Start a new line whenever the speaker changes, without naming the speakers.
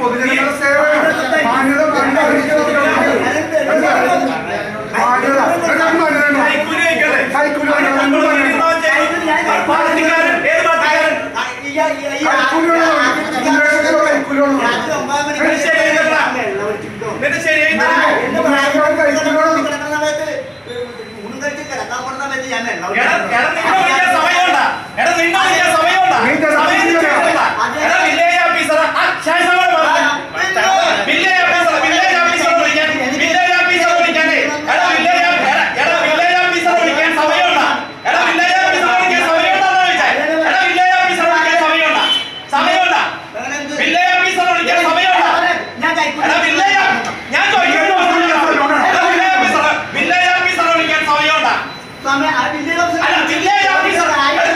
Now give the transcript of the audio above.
പൊതുജനങ്ങളുടെ
എടാ
മാന്യത സമയം
तो हमें अभी ले लो अरे ले